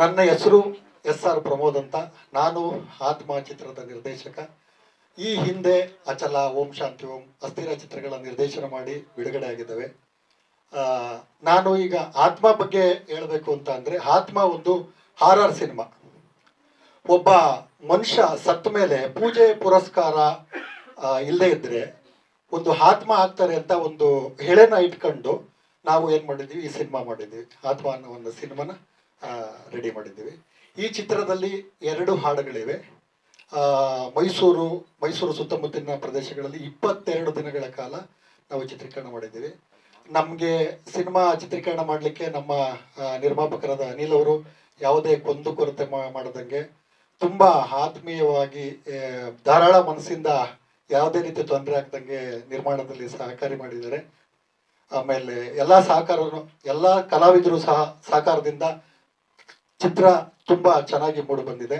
ನನ್ನ ಹೆಸರು S R Pramod ಅಂತ. ನಾನು ಆತ್ಮ ಚಿತ್ರದ ನಿರ್ದೇಶಕ. ಈ ಹಿಂದೆ ಅಚಲ ಓಂ ಶಾಂತಿ ಓಂ ಅಸ್ಥಿರ ಚಿತ್ರಗಳ ನಿರ್ದೇಶನ ಮಾಡಿ ಬಿಡುಗಡೆ ಆಗಿದ್ದಾವೆ. ನಾನು ಈಗ ಆತ್ಮ ಬಗ್ಗೆ ಹೇಳಬೇಕು ಅಂತ ಅಂದರೆ ಆತ್ಮ ಒಂದು ಹಾರರ್ ಸಿನಿಮಾ ಒಬ್ಬ ಮನುಷ್ಯ ಸತ್ತ ಮೇಲೆ ಪೂಜೆ ಪುರಸ್ಕಾರ ಇಲ್ಲದೆ ಇದ್ರೆ ಒಂದು ಆತ್ಮ ಆಗ್ತಾರೆ ಅಂತ ಒಂದು ಹೆಳೆನ ಇಟ್ಕೊಂಡು ನಾವು ಏನು ಮಾಡಿದ್ವಿ? ಈ ಸಿನಿಮಾ ಮಾಡಿದ್ವಿ. ಆತ್ಮ ಅನ್ನೋ ಒಂದು ಸಿನಿಮಾನ ರೆಡಿ ಮಾಡಿದ್ದೀವಿ. ಈ ಚಿತ್ರದಲ್ಲಿ ಎರಡು ಹಾಡುಗಳಿವೆ. ಮೈಸೂರು ಮೈಸೂರು ಸುತ್ತಮುತ್ತಲಿನ ಪ್ರದೇಶಗಳಲ್ಲಿ ಇಪ್ಪತ್ತೆರಡು ದಿನಗಳ ಕಾಲ ನಾವು ಚಿತ್ರೀಕರಣ ಮಾಡಿದ್ದೀವಿ. ನಮಗೆ ಸಿನಿಮಾ ಚಿತ್ರೀಕರಣ ಮಾಡಲಿಕ್ಕೆ ನಮ್ಮ ನಿರ್ಮಾಪಕರಾದ ಅನಿಲ್ ಅವರು ಯಾವುದೇ ಕೊಂದು ಕೊರತೆ ಮಾಡದಂಗೆ ತುಂಬಾ ಆತ್ಮೀಯವಾಗಿ ಧಾರಾಳ ಮನಸ್ಸಿಂದ ಯಾವುದೇ ರೀತಿ ತೊಂದರೆ ಆಗ್ದಂಗೆ ನಿರ್ಮಾಣದಲ್ಲಿ ಸಹಕಾರಿ ಮಾಡಿದ್ದಾರೆ. ಆಮೇಲೆ ಎಲ್ಲಾ ಸಹಕಾರರು ಎಲ್ಲಾ ಕಲಾವಿದರು ಸಹ ಸಹಕಾರದಿಂದ ಚಿತ್ರ ತುಂಬಾ ಚೆನ್ನಾಗಿ ಮೂಡಿ ಬಂದಿದೆ.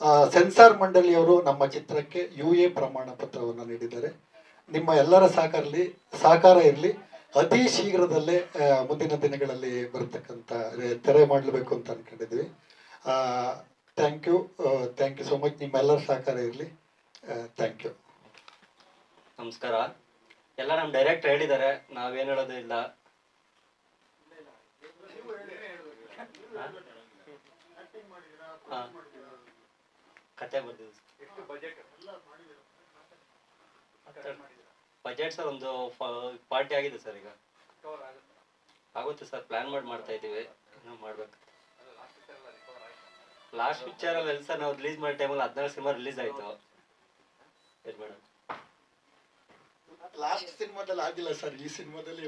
ಆ, ಸೆನ್ಸಾರ್ ಮಂಡಳಿಯವರು ನಮ್ಮ ಚಿತ್ರಕ್ಕೆ ಯು ಎ ಪ್ರಮಾಣ ಪತ್ರವನ್ನು ನೀಡಿದ್ದಾರೆ. ನಿಮ್ಮ ಎಲ್ಲರ ಸಹಕಾರಲಿ ಸಹಕಾರ ಇರಲಿ. ಅತಿ ಶೀಘ್ರದಲ್ಲೇ ಮುಂದಿನ ದಿನಗಳಲ್ಲಿ ಬರತಕ್ಕಂಥ ತೆರೆ ಮಾಡಲಬೇಕು ಅಂತ ಅನ್ಕೊಂಡಿದ್ವಿ thank you thank you so much ನಿಮ್ಮೆಲ್ಲರ ಸಹಕಾರ ಇರಲಿ. ಥ್ಯಾಂಕ್ ಯು ನಮಸ್ಕಾರ. ಎಲ್ಲ ನಮ್ಮ ಡೈರೆಕ್ಟ್ ಹೇಳಿದ್ದಾರೆ. ನಾವೇನು ಹೇಳೋದು ಇಲ್ಲ. ಕತೆ ಬರ್ದಿದ್ದು ಬಜೆಟ್ ಸರ್ ಒಂದು ಪಾರ್ಟಿ ಆಗಿದೆ ಸರ್ ಈಗ. ಆಗುತ್ತೆ. ಸರ್ ಪ್ಲಾನ್ ಮಾಡಿ ಮಾಡ್ತಾ ಇದ್ದೀವಿ. ಇನ್ನೂ ಮಾಡ್ಬೇಕು. ಲಾಸ್ಟ್ ಪಿಕ್ಚರ್ ಅಲ್ಲಿ ಎಲ್ಲಿ ಸರ್ ನಾವು ರಿಲೀಸ್ ಮಾಡೋ ಟೈಮಲ್ಲಿ ಹದಿನಾರು ಸಿನಿಮಾ ರಿಲೀಸ್ ಆಯ್ತು. ಏನ್ ಮೇಡಮ್ ಲಾಸ್ಟ್ ಸಿನಿಮಾದಲ್ಲಿ ಆಗಿಲ್ಲ ಸರ್ ಈ ಸಿನಿಮಾದಲ್ಲಿ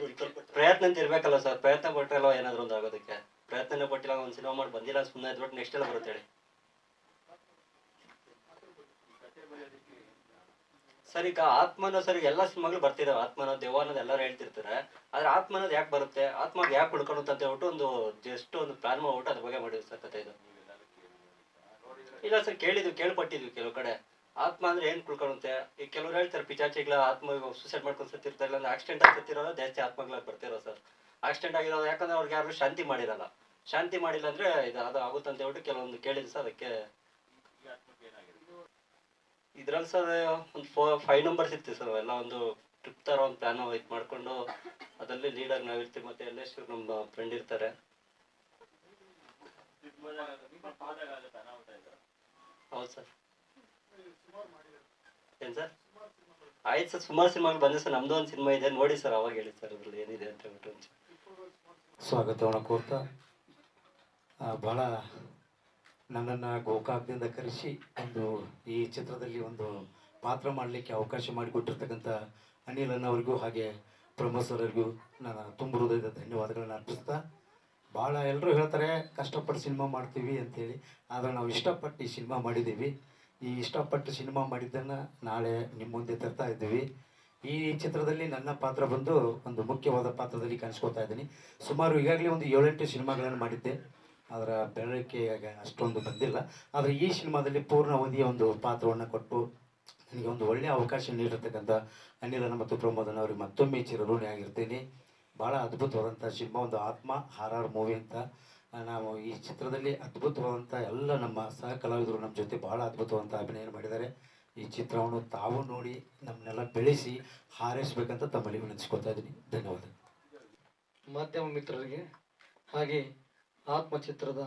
ಪ್ರಯತ್ನ ಅಂತ ಇರ್ಬೇಕಲ್ಲ ಸರ್ ಪ್ರಯತ್ನ ಪಟ್ಟರಲ್ಲ ಏನಾದ್ರು ಒಂದು ಆಗೋದಕ್ಕೆ? ಪ್ರಯತ್ನನೇ ಪಟ್ಟಿಲ್ಲ ಒಂದು ಸಿನಿಮಾ ಮಾಡಿ ಬಂದಿಲ್ಲ ಸುಮ್ಮನೆ ಇದ್ಬಿಟ್ಟು ನೆಕ್ಸ್ಟ್ ಎಲ್ಲ ಬರುತ್ತೆ ಹೇಳಿ. ಸರ್, ಈಗ ಆತ್ಮನ ಸರ್ ಎಲ್ಲ ಸಿನಿಮಾಗಳು ಬರ್ತಿದಾವೆ. ಆತ್ಮನ ದೆವ್ವ ಅನ್ನೋದು ಎಲ್ಲರೂ ಹೇಳ್ತಿರ್ತಾರೆ. ಆದ್ರೆ ಆತ್ಮ ಅನ್ನೋದು ಯಾಕೆ ಬರುತ್ತೆ? ಆತ್ಮ ಯಾಕೆ ಉಳ್ಕೊಳುತ್ತೆ ಅಂತ ಹೇಳ್ಬಿಟ್ಟು ಒಂದು ಜಸ್ಟ್ ಒಂದು ಪ್ಲಾನ್ ಮಾಡ್ಬಿಟ್ಟು ಅದ್ರ ಬಗ್ಗೆ ಮಾಡಿದ್ವಿ ಸರ್ ಕತೆ ಇದು. ಇಲ್ಲ ಸರ್, ಕೇಳಿದ್ವಿ, ಕೇಳ್ಪಟ್ಟಿದ್ವಿ ಕೆಲವು ಕಡೆ. ಆತ್ಮ ಅಂದ್ರೆ ಏನ್ ಕುಳ್ಕೊಳುತ್ತೆ ಈಗ ಕೆಲವ್ರು ಹೇಳ್ತಾರೆ ಪಿಚಾಚಿಗಳ ಆತ್ಮ ಸೂಸೈಡ್ ಮಾಡ್ಕೊಂಡು ಸತ್ತಿರ್ತಾರೆ ಇಲ್ಲ ಆಕ್ಸಿಡೆಂಟ್ ಆಗಿ ಸತ್ತಿರೋದು ಜಾಸ್ತಿ ಆತ್ಮಗಳಾಗಿ ಬರ್ತಿರೋ ಸರ್. ಆಕ್ಸಿಡೆಂಟ್ ಆಗಿರೋದು ಯಾಕಂದ್ರೆ ಅವ್ರಿಗೆ ಯಾರು ಶಾಂತಿ ಮಾಡಿರಲ್ಲ. ಶಾಂತಿ ಮಾಡಿಲ್ಲ ಅಂದ್ರೆ ಇದು ಅದು ಆಗುತ್ತೆ ಅಂತ ಹೇಳ್ಬಿಟ್ಟು ಕೆಲವೊಂದು ಕೇಳಿದ್ರು ಸರ್, ಅದಕ್ಕೆ ಇದ್ರಲ್ಲಿ ಸರ್, ಒಂದು ಫೋ ಫೈವ್ ನಂಬರ್ಸ್ ಇರ್ತೀವಿ ಸರ್ ಎಲ್ಲ ಒಂದು ಟ್ರಿಪ್ ಥರ ಒಂದು ಪ್ಲಾನ್ ಇದು ಮಾಡಿಕೊಂಡು, ಅದರಲ್ಲಿ ಲೀಡರ್ ನಾವಿರ್ತೀವಿ ಮತ್ತೆ ಎಲ್ಲೆಷ್ಟು ನಮ್ಮ ಫ್ರೆಂಡ್ ಇರ್ತಾರೆ. ಹೌದು ಸರ್. ಏನು ಸರ್? ಆಯ್ತು ಸರ್, ಸುಮಾರು ಸಿನಿಮಾಗಳು ಬಂದೆ ಸರ್, ನಮ್ದು ಒಂದು ಸಿನಿಮಾ ಇದೆ, ನೋಡಿ ಸರ್, ಅವಾಗ ಹೇಳಿ ಸರ್ ಅದ್ರಲ್ಲಿ ಏನಿದೆ ಅಂತ ಹೇಳ್ಬಿಟ್ಟು ಸ್ವಾಗತವನ್ನು ಕೋರ್ತಾ? ಬಹಳ ನನ್ನನ್ನು ಗೋಕಾಕದಿಂದ ಕರೆಸಿ ಒಂದು ಈ ಚಿತ್ರದಲ್ಲಿ ಒಂದು ಪಾತ್ರ ಮಾಡಲಿಕ್ಕೆ ಅವಕಾಶ ಮಾಡಿಕೊಟ್ಟಿರ್ತಕ್ಕಂಥ ಅನಿಲ್ ಅಣ್ಣವರಿಗೂ ಹಾಗೆ ಪ್ರಮೋದ್ ಸರ್ ನಾನು ತುಂಬ ಹೃದಯದ ಧನ್ಯವಾದಗಳನ್ನ ಅರ್ಪಿಸ್ತಾ ಭಾಳ ಎಲ್ಲರೂ ಹೇಳ್ತಾರೆ, ಕಷ್ಟಪಟ್ಟು ಸಿನಿಮಾ ಮಾಡ್ತೀವಿ ಅಂತೇಳಿ. ಆದರೆ ನಾವು ಇಷ್ಟಪಟ್ಟು ಈ ಸಿನಿಮಾ ಮಾಡಿದ್ದೀವಿ. ಈ ಇಷ್ಟಪಟ್ಟು ಸಿನಿಮಾ ಮಾಡಿದ್ದನ್ನು ನಾಳೆ ನಿಮ್ಮ ಮುಂದೆ ತರ್ತಾ ಇದ್ದೀವಿ. ಈ ಚಿತ್ರದಲ್ಲಿ ನನ್ನ ಪಾತ್ರ ಬಂದು ಒಂದು ಮುಖ್ಯವಾದ ಪಾತ್ರದಲ್ಲಿ ಕಾಣಿಸ್ಕೊತಾ ಇದ್ದೀನಿ. ಸುಮಾರು ಈಗಾಗಲೇ ಒಂದು ಏಳೆಂಟು ಸಿನಿಮಾಗಳನ್ನು ಮಾಡಿದ್ದೆ. ಅದರ ಬೆರಳಿಕೆ ಈಗ ಅಷ್ಟೊಂದು ಬಂದಿಲ್ಲ. ಆದರೆ ಈ ಸಿನಿಮಾದಲ್ಲಿ ಪೂರ್ಣ ಅವಧಿಯ ಒಂದು ಪಾತ್ರವನ್ನು ಕೊಟ್ಟು ನನಗೆ ಒಂದು ಒಳ್ಳೆಯ ಅವಕಾಶ ನೀಡಿರ್ತಕ್ಕಂಥ ಅನಿಲನ ಮತ್ತು ಪ್ರಮೋದನ ಅವರಿಗೆ ಮತ್ತೊಮ್ಮೆ ಚಿರಋಣಿ ಆಗಿರ್ತೀನಿ. ಭಾಳ ಅದ್ಭುತವಾದಂಥ ಸಿನಿಮಾ, ಒಂದು ಆತ್ಮ ಹಾರಾರ್ ಮೂವಿ ಅಂತ. ನಾವು ಈ ಚಿತ್ರದಲ್ಲಿ ಅದ್ಭುತವಾದಂಥ ಎಲ್ಲ ನಮ್ಮ ಸಹ ಕಲಾವಿದರು ನಮ್ಮ ಜೊತೆ ಭಾಳ ಅದ್ಭುತವಾದಂಥ ಅಭಿನಯ ಮಾಡಿದ್ದಾರೆ. ಈ ಚಿತ್ರವನ್ನು ತಾವು ನೋಡಿ ನಮ್ಮನ್ನೆಲ್ಲ ಬೆಳೆಸಿ ಹಾರೈಸ್ಬೇಕಂತ ತಮ್ಮಲ್ಲಿ ವಿನಂತಿಸ್ಕೊತಾ ಇದ್ದೀನಿ. ಧನ್ಯವಾದ. ಮಾಧ್ಯಮ ಮಿತ್ರರಿಗೆ. ಹಾಗೆ ಆತ್ಮಚಿತ್ರದ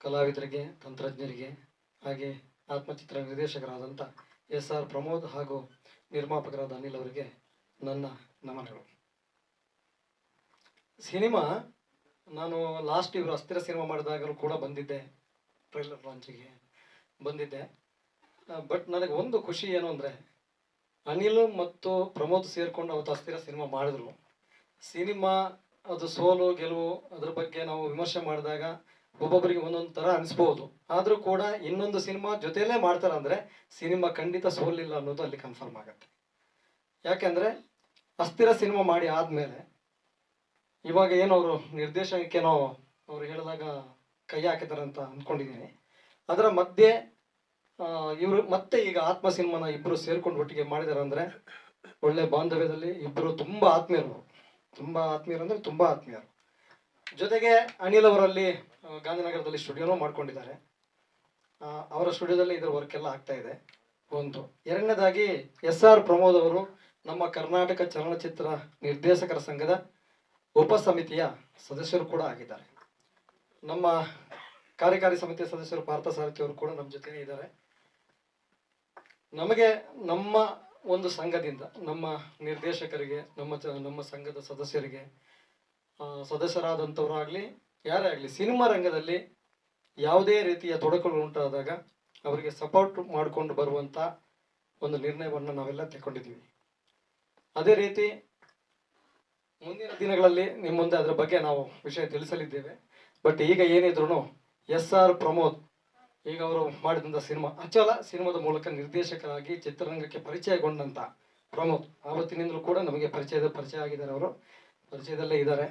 ಕಲಾವಿದರಿಗೆ, ತಂತ್ರಜ್ಞರಿಗೆ, ಹಾಗೆ ಆತ್ಮಚಿತ್ರ ನಿರ್ದೇಶಕರಾದಂಥ ಎಸ್ ಆರ್ ಪ್ರಮೋದ್ ಹಾಗೂ ನಿರ್ಮಾಪಕರಾದ ಅನಿಲ್ ಅವರಿಗೆ ನನ್ನ ನಮನಗಳು. ಸಿನಿಮಾ, ನಾನು ಲಾಸ್ಟ್ ಇವರು ಅಸ್ಥಿರ ಸಿನಿಮಾ ಮಾಡಿದಾಗಲೂ ಕೂಡ ಬಂದಿದ್ದೆ, ಟ್ರೈಲರ್ ಲಾಂಚಿಗೆ ಬಂದಿದ್ದೆ. ಬಟ್ ನನಗೆ ಒಂದು ಖುಷಿ ಏನು ಅಂದರೆ, ಅನಿಲ್ ಮತ್ತು ಪ್ರಮೋದ್ ಸೇರಿಕೊಂಡು ಅವತ್ತು ಅಸ್ಥಿರ ಸಿನಿಮಾ ಮಾಡಿದ್ರು. ಸಿನಿಮಾ ಅದು ಸೋಲು, ಗೆಲುವು ಅದ್ರ ಬಗ್ಗೆ ನಾವು ವಿಮರ್ಶೆ ಮಾಡಿದಾಗ ಒಬ್ಬೊಬ್ಬರಿಗೆ ಒಂದೊಂದು ಥರ ಅನಿಸ್ಬೋದು. ಆದರೂ ಕೂಡ ಇನ್ನೊಂದು ಸಿನಿಮಾ ಜೊತೆಯಲ್ಲೇ ಮಾಡ್ತಾರೆ ಅಂದರೆ ಸಿನಿಮಾ ಖಂಡಿತ ಸೋಲಿಲ್ಲ ಅನ್ನೋದು ಅಲ್ಲಿ ಕನ್ಫರ್ಮ್ ಆಗುತ್ತೆ. ಯಾಕೆಂದರೆ ಅಸ್ಥಿರ ಸಿನಿಮಾ ಮಾಡಿ ಆದಮೇಲೆ ಇವಾಗ ಏನು ಅವರು ನಿರ್ದೇಶನಕ್ಕೇನೋ ಅವ್ರು ಹೇಳಿದಾಗ ಕೈ ಹಾಕಿದ್ದಾರೆ ಅಂತ ಅಂದ್ಕೊಂಡಿದ್ದೀನಿ ಅದರ ಮಧ್ಯೆ ಇವರು ಮತ್ತೆ ಈಗ ಆತ್ಮ ಸಿನಿಮಾನ ಇಬ್ಬರು ಸೇರ್ಕೊಂಡು ಒಟ್ಟಿಗೆ ಮಾಡಿದ್ದಾರೆ ಅಂದರೆ ಒಳ್ಳೆ ಬಾಂಧವ್ಯದಲ್ಲಿ ಇಬ್ಬರು ತುಂಬ ಆತ್ಮೀಯರು. ತುಂಬ ಆತ್ಮೀಯರು ಅಂದರೆ ತುಂಬ ಆತ್ಮೀಯರು. ಜೊತೆಗೆ ಅನಿಲ್ ಅವರಲ್ಲಿ ಗಾಂಧಿನಗರದಲ್ಲಿ ಸ್ಟುಡಿಯೋನು ಮಾಡ್ಕೊಂಡಿದ್ದಾರೆ. ಅವರ ಸ್ಟುಡಿಯೋದಲ್ಲಿ ಇದರ ವರ್ಕ್ ಎಲ್ಲ ಆಗ್ತಾ ಇದೆ. ಒಂದು. ಎರಡನೇದಾಗಿ ಎಸ್ ಆರ್ ಪ್ರಮೋದ್ ಅವರು ನಮ್ಮ ಕರ್ನಾಟಕ ಚಲನಚಿತ್ರ ನಿರ್ದೇಶಕರ ಸಂಘದ ಉಪ ಸಮಿತಿಯ ಸದಸ್ಯರು ಕೂಡ ಆಗಿದ್ದಾರೆ. ನಮ್ಮ ಕಾರ್ಯಕಾರಿ ಸಮಿತಿಯ ಸದಸ್ಯರು ಪಾರ್ಥಸಾರಥಿ ಅವರು ಕೂಡ ನಮ್ಮ ಜೊತೆನೇ ಇದ್ದಾರೆ. ನಮಗೆ ನಮ್ಮ ಒಂದು ಸಂಘದಿಂದ ನಮ್ಮ ನಿರ್ದೇಶಕರಿಗೆ, ನಮ್ಮ ಚ- ನಮ್ಮ ಸಂಘದ ಸದಸ್ಯರಿಗೆ ಸದಸ್ಯರಾದಂಥವರಾಗಲಿ ಯಾರೇ ಆಗಲಿ, ಸಿನಿಮಾ ರಂಗದಲ್ಲಿ ಯಾವುದೇ ರೀತಿಯ ತೊಡಕುಗಳು ಉಂಟಾದಾಗ ಅವರಿಗೆ ಸಪೋರ್ಟ್ ಮಾಡಿಕೊಂಡು ಬರುವಂಥ ಒಂದು ನಿರ್ಣಯವನ್ನು ನಾವೆಲ್ಲ ತಗೊಂಡಿದ್ದೀವಿ ಅದೇ ರೀತಿ ಮುಂದಿನ ದಿನಗಳಲ್ಲಿ ನಿಮ್ಮ ಮುಂದೆ ಅದರ ಬಗ್ಗೆ ನಾವು ವಿಷಯ ತಿಳಿಸಲಿದ್ದೇವೆ. ಬಟ್ ಈಗ ಏನಿದ್ರು ಎಸ್ ಆರ್ ಪ್ರಮೋದ್ ಈಗ ಅವರು ಮಾಡಿದಂಥ ಸಿನಿಮಾ ಅಚಲ ಸಿನಿಮಾದ ಮೂಲಕ ನಿರ್ದೇಶಕರಾಗಿ ಚಿತ್ರರಂಗಕ್ಕೆ ಪರಿಚಯಗೊಂಡಂತ ಪ್ರಮೋದ್, ಆವತ್ತಿನಿಂದಲೂ ಕೂಡ ನಮಗೆ ಪರಿಚಯದ ಪರಿಚಯ ಆಗಿದ್ದಾರೆ ಅವರು. ಪರಿಚಯದಲ್ಲೇ ಇದ್ದಾರೆ.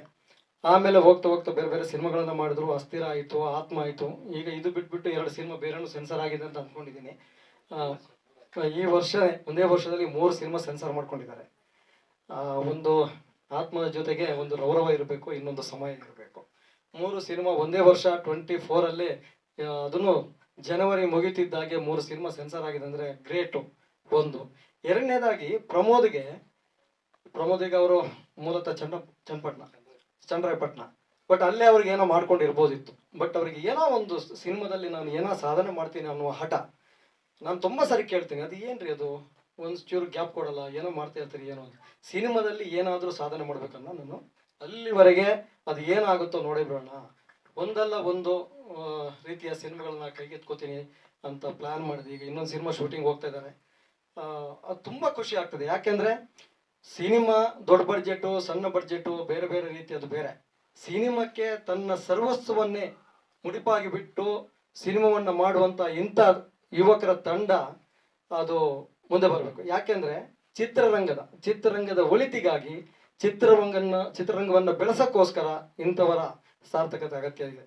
ಆಮೇಲೆ ಹೋಗ್ತಾ ಹೋಗ್ತಾ ಬೇರೆ ಬೇರೆ ಸಿನಿಮಾಗಳನ್ನ ಮಾಡಿದ್ರು. ಅಸ್ಥಿರ ಆಯಿತು, ಆತ್ಮ ಆಯಿತು. ಈಗ ಇದು ಬಿಟ್ಬಿಟ್ಟು ಎರಡು ಸಿನಿಮಾ ಬೇರೆನೂ ಸೆನ್ಸರ್ ಆಗಿದೆ ಅಂತ ಅಂದ್ಕೊಂಡಿದ್ದೀನಿ. ಈ ವರ್ಷ, ಒಂದೇ ವರ್ಷದಲ್ಲಿ ಮೂರು ಸಿನಿಮಾ ಸೆನ್ಸರ್ ಮಾಡ್ಕೊಂಡಿದ್ದಾರೆ. ಒಂದು ಆತ್ಮದ ಜೊತೆಗೆ ಒಂದು ರೌರವ ಇರಬೇಕು, ಇನ್ನೊಂದು ಸಮಯ ಇರಬೇಕು. ಮೂರು ಸಿನಿಮಾ ಒಂದೇ ವರ್ಷ, ಟ್ವೆಂಟಿ ಫೋರಲ್ಲಿ ಅದನ್ನು ಜನವರಿ ಮುಗಿತಿದ್ದಾಗೆ ಮೂರು ಸಿನಿಮಾ ಸೆನ್ಸರ್ ಆಗಿದೆ ಅಂದರೆ ಗ್ರೇಟು. ಒಂದು. ಎರಡನೇದಾಗಿ ಪ್ರಮೋದ್ಗೆ, ಪ್ರಮೋದಿಗೆ ಅವರು ಮೂಲತಃ ಚಂಡ, ಚನ್ನಪಟ್ಟಣ, ಚನ್ನರಾಯಪಟ್ಟಣ. ಬಟ್ ಅಲ್ಲೇ ಅವ್ರಿಗೆ ಏನೋ ಮಾಡ್ಕೊಂಡಿರ್ಬೋದಿತ್ತು. ಬಟ್ ಅವ್ರಿಗೆ ಏನೋ ಒಂದು ಸಿನಿಮಾದಲ್ಲಿ ನಾನು ಏನೋ ಸಾಧನೆ ಮಾಡ್ತೀನಿ ಅನ್ನುವ ಹಠ. ನಾನು ತುಂಬ ಸರಿ ಕೇಳ್ತೀನಿ. ಅದು ಏನ್ರಿ ಅದು? ಒಂದು ಚೂರು ಗ್ಯಾಪ್ ಕೊಡಲ್ಲ, ಏನೋ ಮಾಡ್ತಾ ಇರ್ತೀರಿ, ಏನೋ. ಸಿನಿಮಾದಲ್ಲಿ ಏನಾದರೂ ಸಾಧನೆ ಮಾಡ್ಬೇಕನ್ನ ನಾನು ಅಲ್ಲಿವರೆಗೆ ಅದು ಏನಾಗುತ್ತೋ ನೋಡಿ ಬಿಡೋಣ ಒಂದಲ್ಲ ಒಂದು ರೀತಿಯ ಸಿನಿಮಾಗಳನ್ನ ಕೈಗೆತ್ಕೋತೀನಿ ಅಂತ ಪ್ಲಾನ್ ಮಾಡಿದೆ. ಈಗ ಇನ್ನೊಂದು ಸಿನಿಮಾ ಶೂಟಿಂಗ್ ಹೋಗ್ತಾ ಇದ್ದಾರೆ ಅದು ತುಂಬ ಖುಷಿ ಆಗ್ತದೆ. ಯಾಕೆಂದ್ರೆ ಸಿನಿಮಾ ದೊಡ್ಡ ಬಡ್ಜೆಟು ಸಣ್ಣ ಬಡ್ಜೆಟು ಬೇರೆ ಬೇರೆ ರೀತಿ ಅದು ಬೇರೆ. ಸಿನಿಮಾಕ್ಕೆ ತನ್ನ ಸರ್ವಸ್ವವನ್ನೇ ಮುಡಿಪಾಗಿ ಬಿಟ್ಟು ಸಿನಿಮಾವನ್ನು ಮಾಡುವಂತ ಇಂಥ ಯುವಕರ ತಂಡ ಅದು ಮುಂದೆ ಬರಬೇಕು. ಯಾಕೆಂದ್ರೆ ಚಿತ್ರರಂಗದ ಚಿತ್ರರಂಗದ ಒಳಿತಿಗಾಗಿ ಚಿತ್ರರಂಗನ್ನ, ಚಿತ್ರರಂಗವನ್ನು ಬೆಳೆಸೋಕ್ಕೋಸ್ಕರ ಇಂಥವರ ಸಾರ್ಥಕತೆ ಅಗತ್ಯ ಇದೆ